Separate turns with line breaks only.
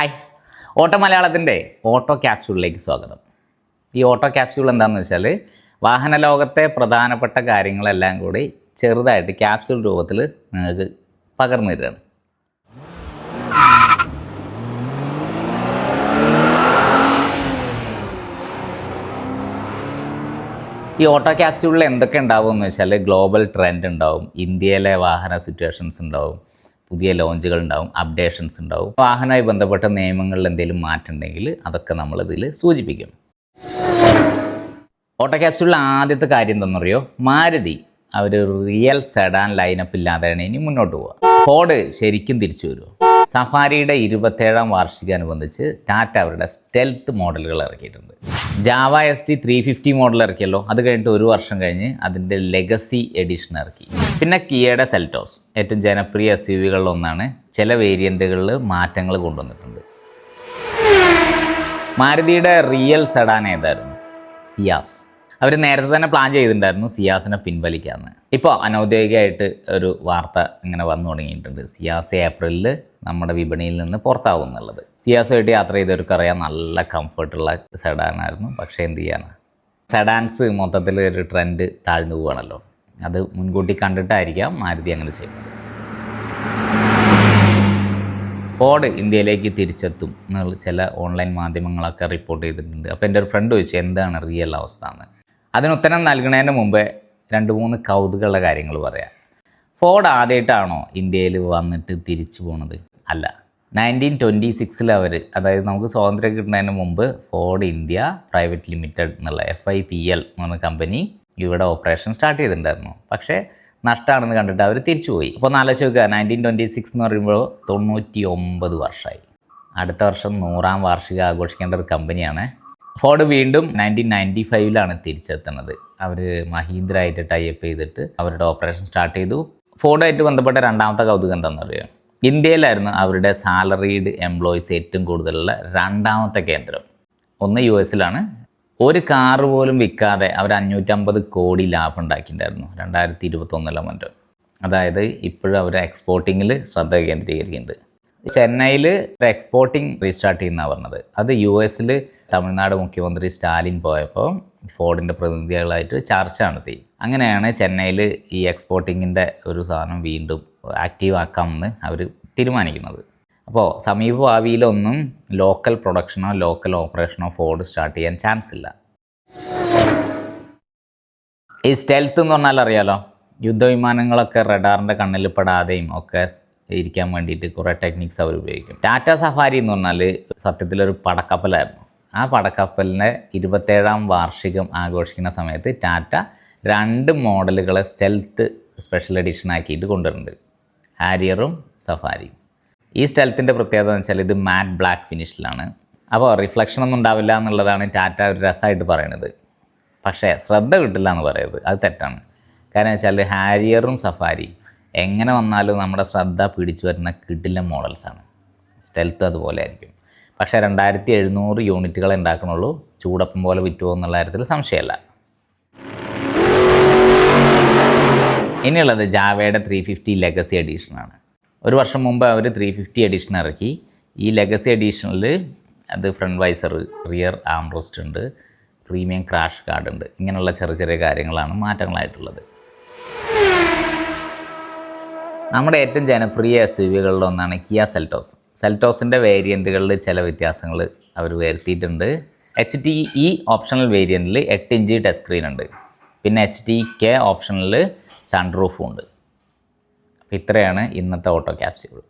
Hi auto മലയാളത്തിന്റെ auto ക്യാപ്സ്യൂളിലേക്ക് സ്വാഗതം. ഈ ഓട്ടോ ക്യാപ്സ്യൂൾ എന്താണെന്ന് വെച്ചാൽ വാഹന ലോകത്തെ പ്രധാനപ്പെട്ട കാര്യങ്ങളെല്ലാം കൂടി ചെറുതായിട്ട് ക്യാപ്സ്യൂൾ രൂപത്തിൽ നിങ്ങൾക്ക് പകർന്നു തരികയാണ് ഈ ഓട്ടോ ക്യാപ്സ്യൂളിൽ എന്തൊക്കെ ഉണ്ടാവും എന്ന് വെച്ചാൽ ഗ്ലോബൽ ട്രെൻഡ് ഉണ്ടാവും ഇന്ത്യയിലെ വാഹന സിറ്റുവേഷൻസ് ഉണ്ടാവും പുതിയ ലോഞ്ചുകൾ ഉണ്ടാവും അപ്ഡേഷൻസ് ഉണ്ടാവും. വാഹനവുമായി ബന്ധപ്പെട്ട നിയമങ്ങളിൽ എന്തെങ്കിലും മാറ്റം ഉണ്ടെങ്കിൽ അതൊക്കെ നമ്മളിതിൽ സൂചിപ്പിക്കും. ഓട്ടോ ക്യാപ്സ്യൂളിൽ ആദ്യത്തെ കാര്യം എന്താണെന്നറിയോ? മാരുതി അവർ റിയൽ സെഡാൻ ലൈനപ്പ് ഇല്ലാതെയാണ് ഇനി മുന്നോട്ട് പോവുക. ഫോർഡ് ശരിക്കും തിരിച്ചു വരുമോ സഫാരിയുടെ ഇരുപത്തേഴാം വാർഷികാനുബന്ധിച്ച് ടാറ്റ അവരുടെ സ്റ്റെൽത്ത് മോഡലുകൾ ഇറക്കിയിട്ടുണ്ട്. Jawa S T three fifty model ഇറക്കിയല്ലോ അത് കഴിഞ്ഞിട്ട് ഒരു വർഷം കഴിഞ്ഞ് അതിന്റെ ലെഗസി എഡിഷൻ ഇറക്കി. പിന്നെ കിയയുടെ സെൽറ്റോസ്. ഏറ്റവും ജനപ്രിയ എസ് യു വികളിലൊന്നാണ് ചില വേരിയന്റുകളിൽ മാറ്റങ്ങൾ കൊണ്ടുവന്നിട്ടുണ്ട്. മാരുതിയുടെ റിയൽ സെഡാൻ ഏതായിരുന്നു? സിയാസ്. അവർ നേരത്തെ തന്നെ പ്ലാൻ ചെയ്തിട്ടുണ്ടായിരുന്നു സിയാസിനെ പിൻവലിക്കാമെന്ന് ഇപ്പോൾ അനൗദ്യോഗികമായിട്ട് ഒരു വാർത്ത ഇങ്ങനെ വന്നു തുടങ്ങിയിട്ടുണ്ട്. സിയാസ് ഏപ്രിലിൽ നമ്മുടെ വിപണിയിൽ നിന്ന് പുറത്താവും എന്നുള്ളത്. സിയാസുമായിട്ട് യാത്ര ചെയ്തവർക്കറിയാം നല്ല കംഫർട്ടുള്ള സെഡാനായിരുന്നു പക്ഷേ എന്ത് ചെയ്യാനാണ് സെഡാൻസ് മൊത്തത്തിൽ ഒരു ട്രെൻഡ് താഴ്ന്നു പോവാണല്ലോ. അത് മുൻകൂട്ടി കണ്ടിട്ടായിരിക്കാം മാരുതി അങ്ങനെ ചെയ്യുന്നത്. ഫോർഡ് ഇന്ത്യയിലേക്ക് തിരിച്ചെത്തും എന്നുള്ള ചില ഓൺലൈൻ മാധ്യമങ്ങളൊക്കെ റിപ്പോർട്ട് ചെയ്തിട്ടുണ്ട്. അപ്പോൾ എന്റെ ഒരു ഫ്രണ്ട് ചോദിച്ചു എന്താണ് റിയൽ അവസ്ഥ? എന്ന്. അതിന് ഉത്തരം നൽകുന്നതിന് മുമ്പേ രണ്ട് മൂന്ന് കൗതുകമുള്ള കാര്യങ്ങൾ പറയാം. ഫോർഡ് ആദ്യമായിട്ടാണോ ഇന്ത്യയിൽ വന്നിട്ട് തിരിച്ചു പോണത്? അല്ല. നയന്റീൻ ട്വന്റി സിക്സിൽ അവർ അതായത് നമുക്ക് സ്വാതന്ത്ര്യം കിട്ടുന്നതിന് മുമ്പ് ഫോർഡ് ഇന്ത്യ പ്രൈവറ്റ് ലിമിറ്റഡ് എന്നുള്ള എഫ് ഐ പി എൽ എന്ന് പറഞ്ഞ കമ്പനി ഇവിടെ ഓപ്പറേഷൻ സ്റ്റാർട്ട് ചെയ്തിട്ടുണ്ടായിരുന്നു. പക്ഷേ നഷ്ടമാണെന്ന് കണ്ടിട്ട് അവർ തിരിച്ചുപോയി. അപ്പോൾ നാലോചിച്ച് നോക്കുക. നയന്റീൻ ട്വന്റി സിക്സ് എന്ന് പറയുമ്പോൾ തൊണ്ണൂറ്റി ഒമ്പത് വർഷമായി. അടുത്ത വർഷം നൂറാം വാർഷികം ആഘോഷിക്കേണ്ട ഒരു കമ്പനിയാണ് ഫോർഡ് വീണ്ടും നയന്റീൻ നയന്റി ഫൈവിലാണ് തിരിച്ചെത്തുന്നത്. അവർ മഹീന്ദ്ര ആയിട്ട് ടൈപ്പ് ചെയ്തിട്ട് അവരുടെ ഓപ്പറേഷൻ സ്റ്റാർട്ട് ചെയ്തു. ഫോർഡുമായിട്ട് ബന്ധപ്പെട്ട രണ്ടാമത്തെ കൗതുകം എന്താണെന്ന് അറിയാം? ഇന്ത്യയിലായിരുന്നു അവരുടെ സാലറീഡ് എംപ്ലോയീസ് ഏറ്റവും കൂടുതലുള്ള രണ്ടാമത്തെ കേന്ദ്രം. ഒന്ന് യു എസിലാണ് ഒരു കാറ് പോലും വിൽക്കാതെ അവർ അഞ്ഞൂറ്റമ്പത് കോടി ലാഭം ഉണ്ടാക്കിയിട്ടുണ്ടായിരുന്നു. രണ്ടായിരത്തി ഇരുപത്തൊന്നിലെ മറ്റോ അതായത് ഇപ്പോഴും അവർ എക്സ്പോർട്ടിങ്ങിൽ ശ്രദ്ധ കേന്ദ്രീകരിക്കുന്നുണ്ട്. ചെന്നൈയിൽ എക്സ്പോർട്ടിങ് റീസ്റ്റാർട്ട് ചെയ്യുന്നതാണ് പറഞ്ഞത്. അത് യു എസിൽ തമിഴ്നാട് മുഖ്യമന്ത്രി സ്റ്റാലിൻ പോയപ്പോൾ ഫോർഡിന്റെ പ്രതിനിധികളായിട്ട് ചർച്ച നടത്തി അങ്ങനെയാണ് ചെന്നൈയിൽ ഈ എക്സ്പോർട്ടിങ്ങിന്റെ ഒരു സാധനം വീണ്ടും ആക്റ്റീവ് ആക്കാമെന്ന് അവർ തീരുമാനിക്കുന്നത്. അപ്പോൾ സമീപ ഭാവിയിലൊന്നും ലോക്കൽ പ്രൊഡക്ഷനോ ലോക്കൽ ഓപ്പറേഷനോ ഫോർഡ് സ്റ്റാർട്ട് ചെയ്യാൻ ചാൻസ് ഇല്ല. ഈ സ്റ്റെൽത്ത് എന്ന് പറഞ്ഞാൽ അറിയാലോ യുദ്ധവിമാനങ്ങളൊക്കെ റഡാറിന്റെ കണ്ണിൽ പെടാതെയും ഒക്കെ ഇരിക്കാൻ വേണ്ടിയിട്ട് കുറേ ടെക്നിക്സ് അവർ ഉപയോഗിക്കും. ടാറ്റ സഫാരി എന്ന് പറഞ്ഞാൽ സത്യത്തിലൊരു പടക്കപ്പലായിരുന്നു. ആ പടക്കപ്പലിന്റെ ഇരുപത്തേഴാം വാർഷികം ആഘോഷിക്കുന്ന സമയത്ത് ടാറ്റ രണ്ട് മോഡലുകളെ സ്റ്റെൽത്ത് സ്പെഷ്യൽ എഡിഷൻ ആക്കിയിട്ട് കൊണ്ടുവരുന്നുണ്ട്. ഹാരിയറും സഫാരിയും ഈ സ്റ്റെൽത്തിന്റെ പ്രത്യേകത എന്ന് വെച്ചാൽ ഇത് മാറ്റ് ബ്ലാക്ക് ഫിനിഷിലാണ് അപ്പോൾ റിഫ്ലക്ഷൻ ഒന്നും ഉണ്ടാവില്ല എന്നുള്ളതാണ് ടാറ്റ ഒരു രസമായിട്ട് പറയണത്. പക്ഷേ ശ്രദ്ധ കിട്ടില്ല എന്ന് പറയുന്നത് അത് തെറ്റാണ്. കാരണം വെച്ചാൽ ഹാരിയറും സഫാരി എങ്ങനെ വന്നാലും നമ്മുടെ ശ്രദ്ധ പിടിച്ചു വരുന്ന കിടിലം മോഡൽസാണ് സ്റ്റെൽത്ത് അതുപോലെ ആയിരിക്കും. പക്ഷേ രണ്ടായിരത്തി എഴുന്നൂറ് യൂണിറ്റുകൾ ഉണ്ടാക്കണുള്ളൂ. ചൂടപ്പം പോലെ വിറ്റുമോ എന്നുള്ള കാര്യത്തിൽ സംശയമല്ല. ഇനിയുള്ളത് ജാവയുടെ ത്രീ ഫിഫ്റ്റി ലെഗസി എഡീഷനാണ് ഒരു വർഷം മുമ്പ് അവർ ത്രീ ഫിഫ്റ്റി എഡിഷൻ ഇറക്കി. ഈ ലെഗസി എഡീഷനിൽ അത് ഫ്രണ്ട് വൈസർ റിയർ ആംറോസ്റ്റ് ഉണ്ട്. പ്രീമിയം ക്രാഷ് കാർഡ് ഉണ്ട്. ഇങ്ങനെയുള്ള ചെറിയ ചെറിയ കാര്യങ്ങളാണ് മാറ്റങ്ങളായിട്ടുള്ളത്. നമ്മുടെ ഏറ്റവും ജനപ്രിയ എസ് യു വികളിൽ ഒന്നാണ് കിയ സെൽറ്റോസ് സെൽറ്റോസിന്റെ വേരിയന്റുകളിൽ ചില വ്യത്യാസങ്ങൾ അവർ വരുത്തിയിട്ടുണ്ട്. എച്ച് ടി ഇ ഓപ്ഷണൽ വേരിയന്റിൽ എട്ട് ഇഞ്ച് ടച്ച് സ്ക്രീൻ ഉണ്ട്. പിന്നെ എച്ച് ടി കെ ഓപ്ഷനിൽ സൺറൂഫും ഉണ്ട്. ഇത്രയാണ് ഇന്നത്തെ ഓട്ടോ ക്യാപ്സ്യൂൾ.